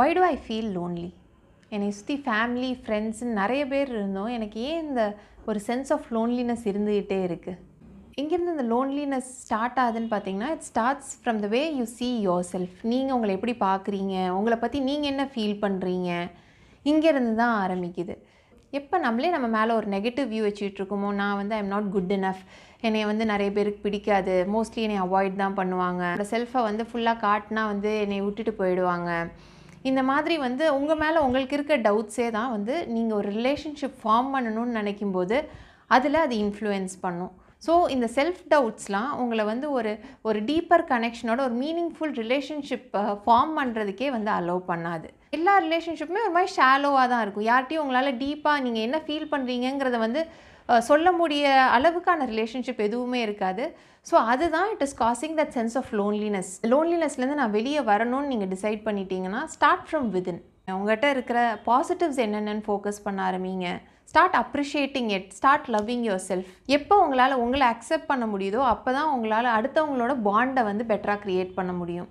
Why do I feel lonely என்னை சுற்றி family ஃப்ரெண்ட்ஸ்ன்னு நிறைய பேர் இருந்தோம். எனக்கு ஏன் இந்த ஒரு சென்ஸ் ஆஃப் லோன்லினஸ் இருந்துக்கிட்டே இருக்குது இங்கேருந்து இந்த லோன்லினஸ் ஸ்டார்ட் ஆகுதுன்னு பார்த்தீங்கன்னா it starts from the way you see your self நீங்கள் உங்களை எப்படி பார்க்குறீங்க? உங்களை பற்றி நீங்கள் என்ன ஃபீல் பண்ணுறீங்க இங்கேருந்து தான் ஆரம்பிக்குது. எப்போ நம்மளே நம்ம மேலே ஒரு நெகட்டிவ் வியூ வச்சுட்ருக்கோமோ நான் வந்து ஐம் நாட் குட் இனஃப் என்னை வந்து நிறைய பேருக்கு பிடிக்காது. மோஸ்ட்லி என்னை அவாய்ட் தான் பண்ணுவாங்க. அந்த செல்ஃபை வந்து ஃபுல்லாக காட்டினா வந்து என்னை விட்டுட்டு போயிடுவாங்க. இந்த மாதிரி வந்து உங்கள் மேலே உங்களுக்கு இருக்க டவுட்ஸே தான் வந்து நீங்கள் ஒரு ரிலேஷன்ஷிப் ஃபார்ம் பண்ணணும்னு நினைக்கும் போது அதில் அது இன்ஃப்ளூயன்ஸ் பண்ணும். ஸோ இந்த செல்ஃப் டவுட்ஸ்லாம் உங்களை வந்து ஒரு ஒரு டீப்பர் கனெக்ஷனோட ஒரு மீனிங்ஃபுல் ரிலேஷன்ஷிப் ஃபார்ம் பண்ணுறதுக்கே வந்து அலோவ் பண்ணாது. எல்லா ரிலேஷன்ஷிப்புமே ஒரு மாதிரி ஷாலோவாக தான் இருக்கும். யார்கிட்டையும் உங்களால் டீப்பாக நீங்கள் என்ன ஃபீல் பண்ணுறீங்கிறத வந்து சொல்ல முடிய அளவுக்கான ரிலேஷன்ஷிப் எதுவுமே இருக்காது. ஸோ அதுதான் it is causing that sense of loneliness லோன்லினஸ்லேருந்து நான் வெளியே வரணும்னு நீங்கள் டிசைட் பண்ணிட்டீங்கன்னா ஸ்டார்ட் ஃப்ரம் விதின் உங்கள்கிட்ட இருக்கிற பாசிட்டிவ்ஸ் என்னென்னு ஃபோக்கஸ் பண்ண ஆரம்பிங்க. Start appreciating it start loving your self எப்போ உங்களால் உங்களை அக்செப்ட் பண்ண முடியுதோ அப்போ தான் உங்களால் அடுத்தவங்களோட பாண்டை வந்து பெட்டராக க்ரியேட் பண்ண முடியும்.